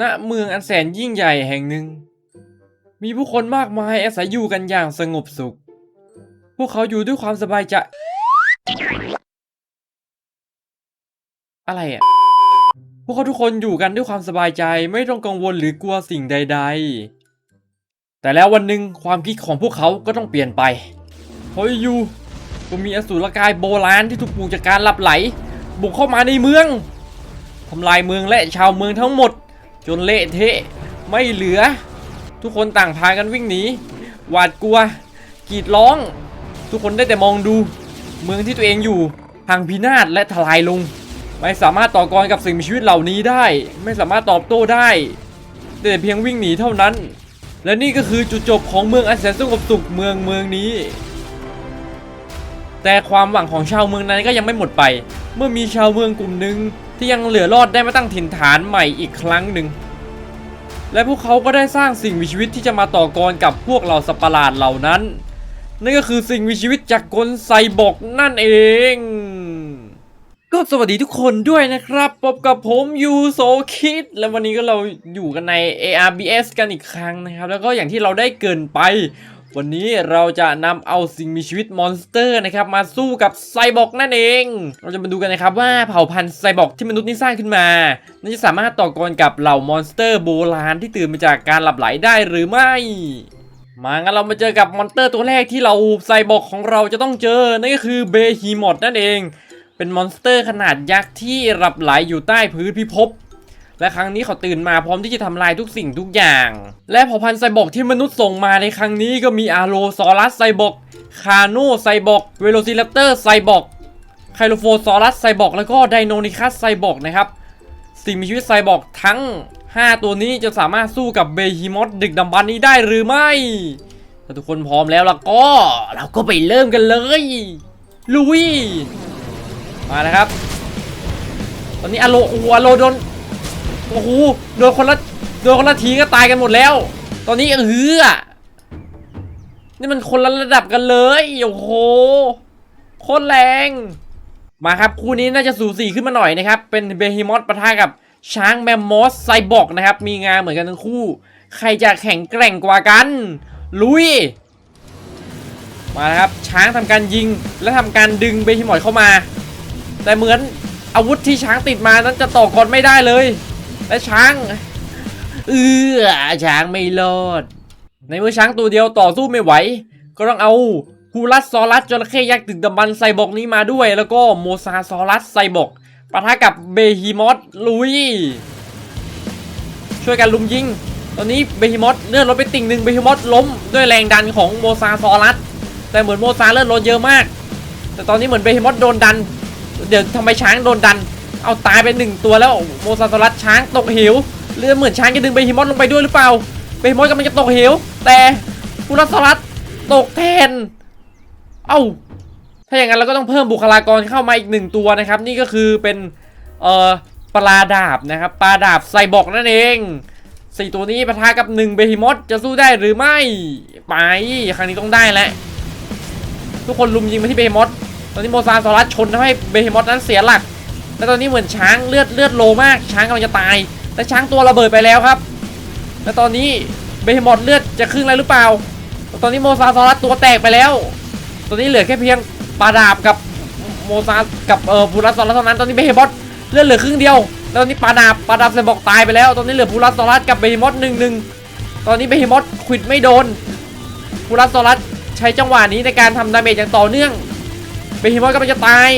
ณเมืองอันแสนยิ่งใหญ่แห่งหนึ่ง มีผู้คนมากมายอาศัยอยู่กันอย่างสงบสุข พวกเขาอยู่ด้วยความสบายใจ อะไรอะ พวกเขาทุกคนอยู่กันด้วยความสบายใจไม่ต้องกังวลหรือกลัวสิ่งใด ๆ แต่แล้ววันหนึ่งความคิดของพวกเขาก็ต้องเปลี่ยนไปเพราะอยู่ก็มีอสูรกายโบราณที่ถูกปลูกจากการหลับไหล บุกเข้ามาในเมืองทำลายเมืองและชาวเมืองทั้งหมด จนเละเทะไม่เหลือ ทุกคนต่างพากันวิ่งหนีหวาดกลัวกรีดร้อง ทุกคนได้แต่มองดู เมืองที่ตัวเองอยู่พังพินาศและทลายลง ไม่สามารถต่อกรกับสิ่งมีชีวิตเหล่านี้ได้ ไม่สามารถตอบโต้ได้ แต่เพียงวิ่งหนีเท่านั้น และนี่ก็คือจุดจบของเมืองอันแสนสงบสุขเมืองเมืองนี้ แต่ความหวังของชาวเมืองนั้นก็ยังไม่หมดไป เมื่อมีชาวเมืองกลุ่มหนึ่ง ที่ยังเหลือรอดได้มาตั้งถิ่นฐานใหม่อีกครั้งหนึ่ง และพวกเขาก็ได้สร้างสิ่งมีชีวิตที่จะมาต่อกรกับพวกเราสัตว์ประหลาดเหล่านั้น นั่นก็คือสิ่งมีชีวิตจากกลไซบอกนั่นเอง ก็สวัสดีทุกคนด้วยนะครับพบกับผมยูโซคิดและวันนี้ก็เราอยู่กันใน ARBS กันอีกครั้งนะครับ แล้วก็อย่างที่เราได้เกินไป วันนี้เราจะนำเอาสิ่งมีชีวิตมอนสเตอร์นะครับมาสู้กับไซบอร์กนั่นเอง เราจะมาดูกันนะครับว่าเผ่าพันธุ์ไซบอร์กที่มนุษย์นี่สร้างขึ้นมานั้นจะสามารถต่อกรกับเหล่ามอนสเตอร์โบราณที่ตื่นมาจากการหลับไหลได้หรือไม่ มางั้นเรามาเจอกับมอนสเตอร์ตัวแรกที่เราไซบอร์กของเราจะต้องเจอ นั่นก็คือเบฮีมอดนั่นเอง เป็นมอนสเตอร์ขนาดยักษ์ที่หลับไหลอยู่ใต้พื้นพิภพ และครั้งนี้เขาตื่นมาพร้อมที่จะทำลายทุกสิ่งทุกอย่าง และเผ่าพันธุ์ไซบอร์กที่มนุษย์ส่งมาในครั้งนี้ก็มีอาโลซอรัสไซบอร์กคาโนไซบอร์กเวโรซิรัปเตอร์ไซบอร์กไคโลโฟซอรัสไซบอร์กแล้วก็ไดโนนิคัสไซบอร์กนะครับสิ่งมีชีวิตไซบอร์กทั้ง 5 ตัวนี้จะสามารถสู้กับเบฮิมอสดึกดำบรรนี้ได้หรือไม่ ถ้าทุกคนพร้อมแล้วล่ะก็ เราก็ไปเริ่มกันเลยลุยมาแล้วครับ ตอนนี้อโลอ้โหอโลโดน โอ้โหโดนคนละโดนคนละทีก็ตายกันหมดแล้ว ตอนนี้เออนี่มันคนละระดับกันเลยโอ้โหโคตรแรง มาครับคู่นี้น่าจะสูสีขึ้นมาหน่อยนะครับ เป็นเบฮิมอสปะทะกับช้างแมมมอสไซบอร์กนะครับ มีงานเหมือนกันทั้งคู่ ใครจะแข่งแกร่งกว่ากัน ลุย มาครับ ช้างทำการยิงและทำการดึงเบฮิมอสเข้ามา แต่เหมือนอาวุธที่ช้างติดมานั้นจะต่อกรไม่ได้เลย และช้าง เออช้างไม่รอด ในเมื่อช้างตัวเดียวต่อสู้ไม่ไหว ก็ต้องเอาฮูรัสซอรัสจระเข้ยักษ์ตึกดำบันไซบอกนี้มาด้วย แล้วก็โมซาซอรัสไซบอกปะทะกับเบฮีมอสลุย ช่วยกันลุมยิง ตอนนี้เบฮีมอสเลื่อนรถไปติ่งหนึ่งเบฮีมอสล้มด้วยแรงดันของโมซาซอรัสแต่เหมือนโมซาเลื่อนรถเยอะมาก แต่ตอนนี้เหมือนเบฮีมอสโดนดัน เดี๋ยวทำไมช้างโดนดัน เอาตายไปหนึ่งตัวแล้วโมซาซอรัสช้างตกเหวเรือเหมือนช้างจะดึงเบฮีมอสลงไปด้วยหรือเปล่าเบฮีมอสกำลังจะตกเหว แต่ฟูรัสซอรัสตกแทน เอ้าถ้าอย่างนั้นเราก็ต้องเพิ่มบุคลากรเข้ามาอีกหนึ่งตัวนะครับ นี่ก็คือเป็นเอ่อปลาดาบนะครับปลาดาบไซบอกนั่นเองสี่ตัวนี้ปะทะกับหนึ่งเบฮีมอสจะสู้ได้หรือไม่ไปครั้งนี้ต้องได้แหล้วทุกคนลุมยิงไปที่เบฮีมอสตอนนี้โมซาซอรัสชนทำให้เบฮีมอสนั้นเสียหลัก และตอนนี้เหมือนช้างเลือดเลือดโลมาก ช้างกำลังจะตาย แต่ช้างตัวระเบิดไปแล้วครับ และตอนนี้เบฮีมอสเลือดจะครึ่งแล้วหรือเปล่า ตอนนี้โมซาซอรัสตัวแตกไปแล้ว ตอนนี้เหลือแค่เพียงปาดาบกับโมซากับเอ่อพูรัสซอรัสเท่านั้น ตอนนี้เบฮีมอสเลือดเหลือครึ่งเดียวแล้วตอนนี้ปาดาบปาดาบเซบอกตายไปแล้ว ตอนนี้เหลือพูรัสซอรัสกับเบฮีมอสหนึ่งหนึ่งตอนนี้เบฮีมอสควิดไม่โดนพูรัสซอรัสใช้จังหวะนี้ในการทำดาเมจอย่างต่อเนื่องเบฮีมอสกำลังจะตาย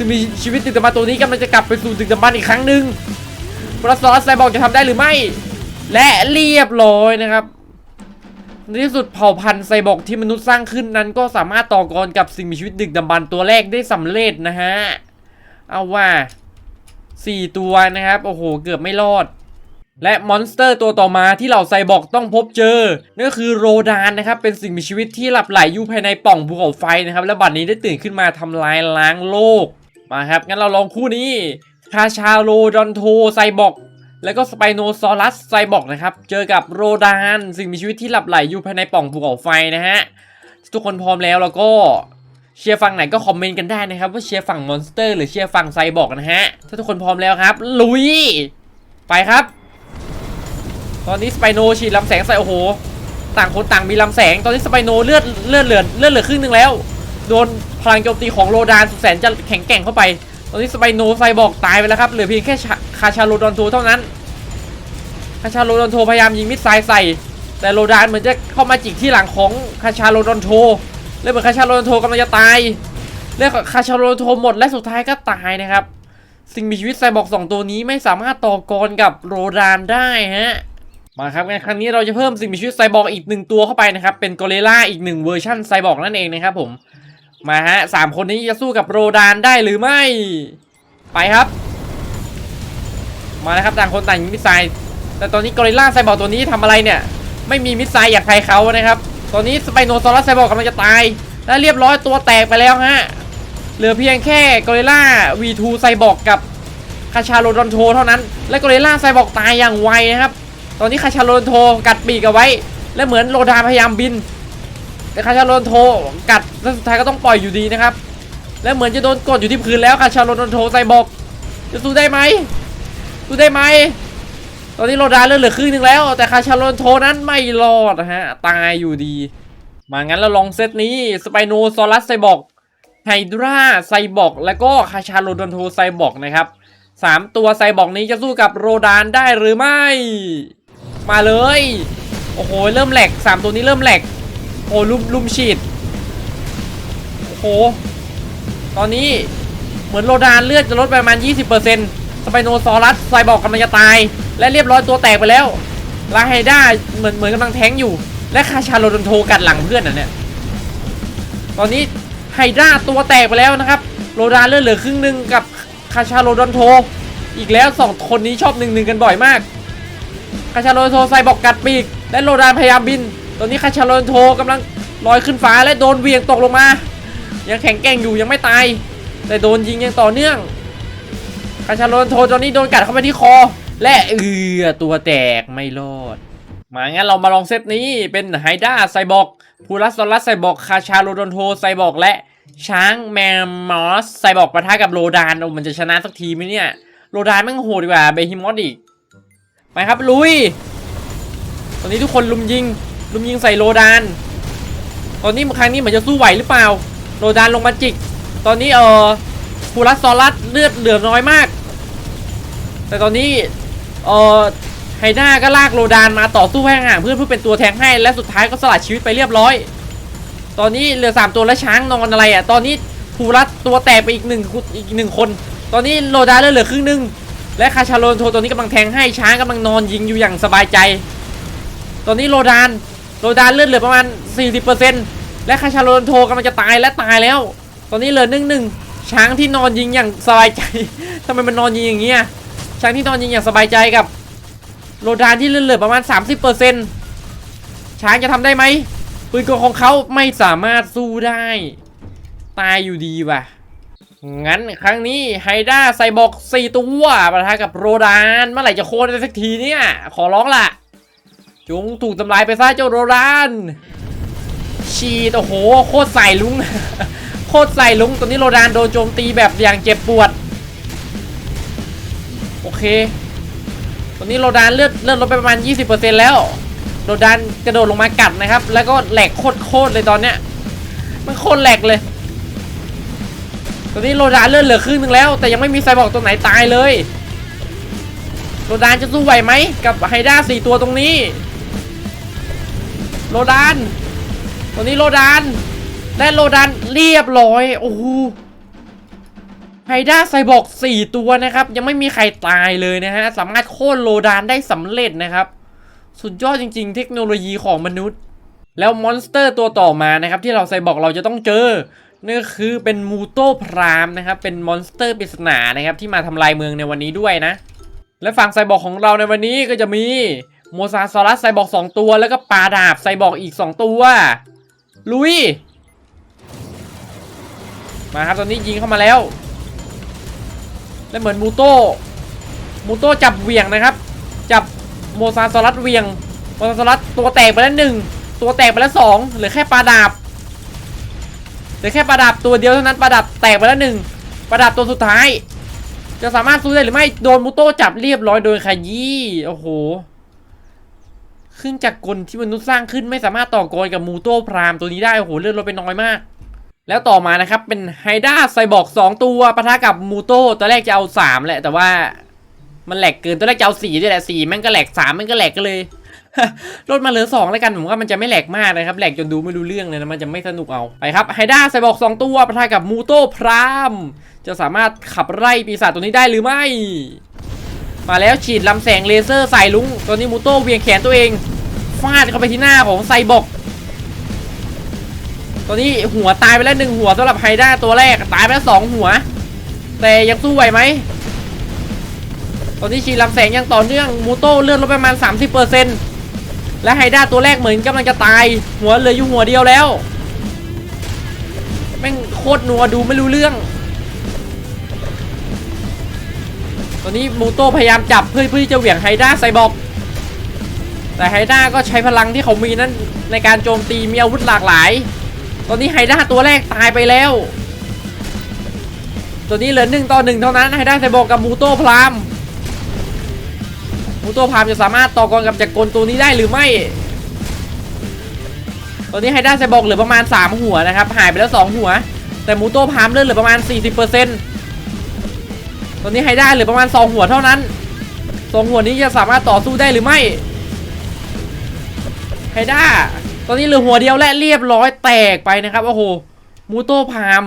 ซึ่งมีชีวิตตึกดำบันตัวนี้กำลังจะกลับไปสู่ตึกดำบันอีกครั้งหนึ่งพลัสซอสไซบอร์กจะทำได้หรือไม่ และเรียบร้อยนะครับในที่สุดเผ่าพันธุ์ไซบอร์กที่มนุษย์สร้างขึ้นนั้น ก็สามารถต่อกรกับสิ่งมีชีวิตดึกดำบรรตัวแรกได้สำเร็จนะฮะ เอาว่าสี่ตัวนะครับ โอ้โห เกือบไม่รอด และมอนสเตอร์ตัวต่อมาที่เหล่าไซบอร์กต้องพบเจอ นั่นก็คือโรดานนะครับ เป็นสิ่งมีชีวิตที่หลับไหลอยู่ภายในป่องภูเขาไฟนะครับ และบัดนี้ได้ตื่นขึ้นมาทำลายล้างโลก มาครับ งั้นเราลองคู่นี้คาชาโรดอนโทไซบอก แล้วก็สไปโนซอรัสไซบอกนะครับ เจอกับโรดานสิ่งมีชีวิตที่หลับไหลอยู่ภายในป่องภูเขาไฟนะฮะ ทุกคนพร้อมแล้วแล้วก็เชียร์ฝั่งไหนก็คอมเมนต์กันได้นะครับว่าเชียร์ฝั่งมอนสเตอร์หรือเชียร์ฝั่งไซบอกนะฮะ ถ้าทุกคนพร้อมแล้วครับ ลุย ไปครับ ตอนนี้สไปโนฉีดลำแสงใส่โอ้โห ต่างคนต่างมีลำแสง ตอนนี้สไปโนเลือดเลือดเหลือเลือดเหลือครึ่งหนึงแล้ว โดนพลังโจมตีของโรดานสุดแสนจะแข็งแกร่งเข้าไป ตอนนี้สไปโนไซบอกตายไปแล้วครับ เหลือเพียงแค่คาชาโรดอนโทเท่านั้น คาชาโรดอนโทพยายามยิงมิสไซล์ใส่ แต่โรดานเหมือนจะเข้ามาจิกที่หลังของคาชาโรดอนโทเลยเหมือนคาชาโรดอนโทกำลังจะตายแล้วคาชาโรดอนโทหมดและสุดท้ายก็ตายนะครับ สิ่งมีชีวิตไซบอกสองตัวนี้ไม่สามารถต่อกรกับโรดานได้ฮะมาครับงั้นครั้งนี้เราจะเพิ่มสิ่งมีชีวิตไซบอร์กอีกหนึ่งตัวเข้าไปนะครับ เป็นกอริลลาอีกหนึ่งเวอร์ชันไซบอร์กนั่นเองนะครับผม มาฮะสามคนนี้จะสู้กับโรดานได้หรือไม่ ไปครับ มาแล้วครับต่างคนต่างยิงมิสไซล์แต่ตอนนี้กอริลลาไซบอร์ตัวนี้ทำอะไรเนี่ย ไม่มีมิสไซล์อย่างใครเขานะครับ ตอนนี้สไปโนซอรัสไซบอร์กำลังจะตาย และเรียบร้อยตัวแตกไปแล้วฮะ เหลือเพียงแค่กอริลลา V2 ไซบอร์กกับคาชาโรดอนโทเท่านั้น และกอริลลาไซบอร์กตายอย่างไวนะครับ ตอนนี้คาชาโรดอนโทกัดปีกเอาไว้ และเหมือนโรดานพยายามบิน แต่คาชาโรนโทกัดแล้วสุดท้ายก็ต้องปล่อยอยู่ดีนะครับ และเหมือนจะโดนกดอยู่ที่พื้นแล้วคาชาโรดนโทไซบอร์กจะสู้ได้ไหมสู้ได้ไหมตอนนี้โรดาเลือดเหลือครึ่งหนึงแล้ว แต่คาชาโรนโทนั้นไม่รอดนะฮะตายอยู่ดี มางั้นเราลองเซตนี้สไปโนซอรัสไซบอร์กไฮดราไซบอร์กแล้วก็คาชาโรดอนโทไซบอร์กนะครับสามตัวไซบอร์กนี้จะสู้กับโรดานได้หรือไม่ มาเลย โอ้โห เริ่มแหลกสามตัวนี้เริ่มแหลก โอ้ลุมลุมฉีดโอ้โหตอนนี้เหมือนโรดานเลือดจะลดไปประมาณ 20%สไปโนซอรัสไซบอร์กกำลังจะตาย และเรียบร้อยตัวแตกไปแล้วลาไฮด้าเหมือนเหมือนกำลังแทงอยู่ และคาชาโรดอนโทกัดหลังเพื่อนอะเนี่ย ตอนนี้ไฮดราตัวแตกไปแล้วนะครับโรดานเลือดเหลือครึ่งหนึ่งกับคาชาโรดอนโท อีกแล้วสองคนนี้ชอบหนึ่งหนึ่งกันบ่อยมากคาชาโรดอนโทใส่บอกกัดปีก และโรดานพยายามบิน ตอนนี้คาชาโรดอนโทกำลังลอยขึ้นฟ้าและโดนเวียงตกลงมา ยังแข็งแกร่งอยู่ยังไม่ตาย แต่โดนยิงยังต่อเนื่องคาชาโรดอนโทตอนนี้โดนกัดเข้าไปที่คอ และเอือตัวแตกไม่รอดมางั้นเรามาลองเซตนี้เป็นไฮด้าไซบอร์กพูลัสซอลัสไซบอร์กคาชาโรดอนโทไซบอร์กและช้างแมมมอสไซบอร์กปะทะกับโรดานโอ้มันจะชนะสักทีไหมเนี่ย โรดานแม่งโหดดีกว่าเบฮิมอสอีก ไปครับลุย ตอนนี้ทุกคนลุมยิง ลุมยิงใส่โรดาน ตอนนี้ครั้งนี้เหมือนจะสู้ไหวหรือเปล่า โรดานลงมาจิก ตอนนี้เออพูลัสซอลัสเลือดเหลือน้อยมาก แต่ตอนนี้เออไฮด้าก็ลากโรดานมาต่อสู้ให้ห่างเพื่อเพื่อเป็นตัวแทงให้และสุดท้ายก็สละชีวิตไปเรียบร้อย ตอนนี้เหลือ 3 ตัวและช้างนอนอะไรอะ ตอนนี้ภูรัตตัวแตกไปอีกหนึ่งอีกหนึ่งคน ตอนนี้โรดานเหลือครึ่งหนึง และคาชาโรนโทตอนนี้กำลังแทงให้ช้างกำลังนอนยิงอยู่อย่างสบายใจ ตอนนี้โรดาน โรดานเลือดเหลือประมาณ 40%และคาชาโรนโทกำลังจะตายและตายแล้ว ตอนนี้เหลือหนึ่งหนึ่งช้างที่นอนยิงอย่างสบายใจทำไมมันนอนยิงอย่างเงี้ยช้างที่นอนยิงอย่างสบายใจกับโรดานที่เลือดเหลือประมาณ 30%ช้างจะทำได้ไหมปืนกลของเขาไม่สามารถสู้ได้ ตายอยู่ดีว่ะงั้นครั้งนี้ไฮด้าไซบอก4ตัวปะทะกับโรดาน เมื่อไหร่จะโค่นได้สักทีเนี่ย ขอร้องล่ะ จงถูกทำลายไปซะเจ้าโรดานฉีดโอ้โห โคตรใส่ลุง โคตรใส่ลุงตอนนี้โรดานโดนโจมตีแบบอย่างเจ็บปวด โอเค ตอนนี้โรดานเลือดเลือดลดไปประมาณ 20%แล้วโรดานกระโดดลงมากัดนะครับ แล้วก็แหลกโคตรเลยตอนเนี้ย มันโคตรแหลกเลย ตอนนี้โรดานเลือดเหลือครึ่งนึงแล้ว แต่ยังไม่มีไซบอร์กตัวไหนตายเลยโรดานจะสู้ไหวไหมกับไฮด้าสี่ตัวตรงนี้ โรดานตอนนี้โรดานและโรดานเรียบร้อยโอ้โหไฮด้าไซบอร์ก4ตัวนะครับ ยังไม่มีใครตายเลยนะฮะ สามารถโค่นโลดานได้สำเร็จนะครับ สุดยอดจริงๆ เทคโนโลยีของมนุษย์ แล้วมอนสเตอร์ตัวต่อมานะครับ ที่เราไซบอร์กเราจะต้องเจอนั่นก็คือเป็นมูโตพรามนะครับ เป็นมอนสเตอร์ปริศนานะครับ ที่มาทำลายเมืองในวันนี้ด้วยนะ และฝั่งไซบอร์กของเราในวันนี้ก็จะมี โมซาซอรัสไซบอร์ก2ตัวแล้วก็ปลาดาบไซบอร์กอีก2ตัว ลุย มาครับตอนนี้ยิงเข้ามาแล้ว และเหมือนมูโต้มูโต้จับเวียงนะครับ จับโมซาซอรัสเวียงโมซาซอรัสตัวแตกไปแล้วหนึ่งตัวแตกไปแล้วสองเหลือแค่ปลาดาบเหลือแค่ปลาดาบตัวเดียวเท่านั้นปลาดาบแตกไปแล้วหนึ่งปลาดาบตัวสุดท้าย จะสามารถสู้ได้หรือไม่โดนมูโต้จับเรียบร้อยโดยขยี้โอ้โห เครื่องจักรกลที่มนุษย์สร้างขึ้นไม่สามารถต่อกรกับมูโต้พรามตัวนี้ได้โอ้โหเลือดลดไปน้อยมาก แล้วต่อมานะครับเป็นไฮด้าไซบอร์กสองตัวปะทะกับมูโต้ตอนแรกจะเอาสามแหละ แต่ว่ามันแหลกเกินตอนแรกจะเอาสี่ด้วยแหละสี่แม่งก็แหลกสามแม่งก็แหลกก็เลยลดมาเหลือสองแล้วกันผมว่ามันจะไม่แหลกมากนะครับแหลกจนดูไม่รู้เรื่องเลยนะมันจะไม่สนุกเอาไปครับไฮด้าไซบอร์กสองตัวปะทะกับมูโต้พรามจะสามารถขับไล่ปีศาจตัวนี้ได้หรือไม่ มาแล้วฉีดลำแสงเลเซอร์ใส่ลุง ตอนนี้มูโต้เวียงแขนตัวเอง ฟาดเข้าไปที่หน้าของไซบอกตอนนี้หัวตายไปแล้วหนึ่งหัวสำหรับไฮด้าตัวแรกตายไปแล้วสองหัว แต่ยังสู้ไหวไหม ตอนนี้ชีดลำแสงยังต่อเนื่องมูโต้เลือดลดไปประมาณ 30%และไฮด้าตัวแรกเหมือนกำลังจะตาย หัวเหลืออยู่หัวเดียวแล้ว แม่งโคตรนัวดูไม่รู้เรื่อง ตอนนี้มูโต้พยายามจับเพื่อเพื่อที่จะเหวี่ยงไฮด้าไซบอร์กแต่ไฮด้าก็ใช้พลังที่เขามีนั้นในการโจมตีมีอาวุธหลากหลาย ตอนนี้ไฮด้าตัวแรกตายไปแล้ว ตัวนี้เหลือหนึ่งต่อหนึ่งเท่านั้นไฮด้าไซบอร์กกับมูโต้พรามมูโต้พรามจะสามารถต่อกรกับจักรกลตัวนี้ได้หรือไม่ ตอนนี้ไฮด้าไซบอร์กเหลือประมาณ 3 หัวนะครับหายไปแล้ว 2 หัว แต่มูโต้พรามเลือดเหลือประมาณ 40% ตอนนี้ไฮด้าเหลือประมาณ 2 หัวเท่านั้น 2 หัวนี้จะสามารถต่อสู้ได้หรือไม่ไฮด้าตอนนี้เหลือหัวเดียวและเรียบร้อยแตกไปนะครับ โอ้โห มูโตพาม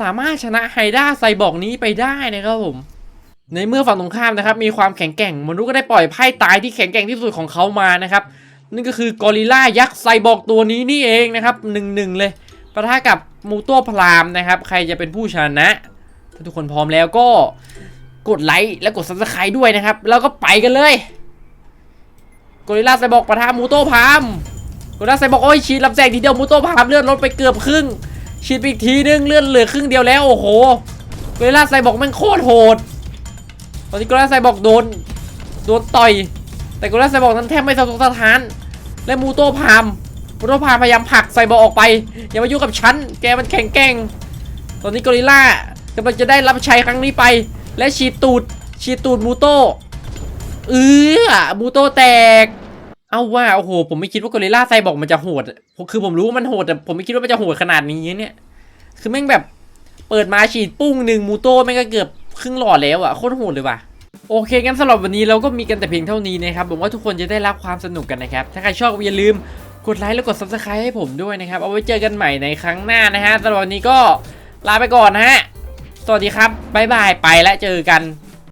สามารถชนะไฮด้าไซบอร์กนี้ไปได้นะครับผม ในเมื่อฝั่งตรงข้ามนะครับ มีความแข็งแกร่งมนุษย์ก็ได้ปล่อยไพ่ตายที่แข็งแกร่งที่สุดของเขามานะครับ นั่นก็คือกอริลลายักษ์ไซบอร์กตัวนี้นี่เองนะครับหนึ่งหนึ่งเลยปะทะกับมูโตพรามนะครับ ใครจะเป็นผู้ชนะ ถ้าทุกคนพร้อมแล้วก็กดไลค์และกดซับสไครต์ด้วยนะครับ แล้วก็ไปกันเลยกอริลลาไซบอกปะทะมูโต้พามกอริลลาไซบอกโอ้ยฉีดลำแสงทีเดียวมูโต้พามเลือดลดไปเกือบครึ่งฉีดอีกทีนึงเลือดเหลือครึ่งเดียวแล้วโอ้โหกอริลลาไซบอกมันโคตรโหด ตอนนี้กอริลลาไซบอกโดนโดนต่อย แต่กอริลลาไซบอกนั้นแทบไม่สะทกสะท้าน และมูโต้พามมูโต้พามพยายามผลักไซบอกออกไปอย่ามายุ่งกับฉันแกมันแข็งแกร่ง ตอนนี้กอริลลา กำลังจะได้รับใชัยครั้งนี้ไป และฉีดตูดฉีดตูดมูโตเออมูโตแตก เอาว่าโอ้โห ผมไม่คิดว่ากอริลลาไซบอกมันจะโหด คือผมรู้ว่ามันโหดแต่ผมไม่คิดว่ามันจะโหดขนาดนี้เนี่ย คือแม่งแบบเปิดมาฉีดปุ้งหนึ่งมูโตแม่งก็เกือบครึ่งหลอดแล้วอะโคตรโหดเลยว่ะโอเคงั้นสำหรับวันนี้เราก็มีกันแต่เพียงเท่านี้นะครับผมว่าทุกคนจะได้รับความสนุกกันนะครับ ถ้าใครชอบอย่าลืมกดไลค์และกด subscribe ให้ผมด้วยนะครับ เอาไว้เจอกันใหม่ในครั้งหน้านะฮะสำหรับวันนี้ก็ลาไปก่อนนะฮะ สวัสดีครับ บ๊ายบาย ไปแล้วเจอกัน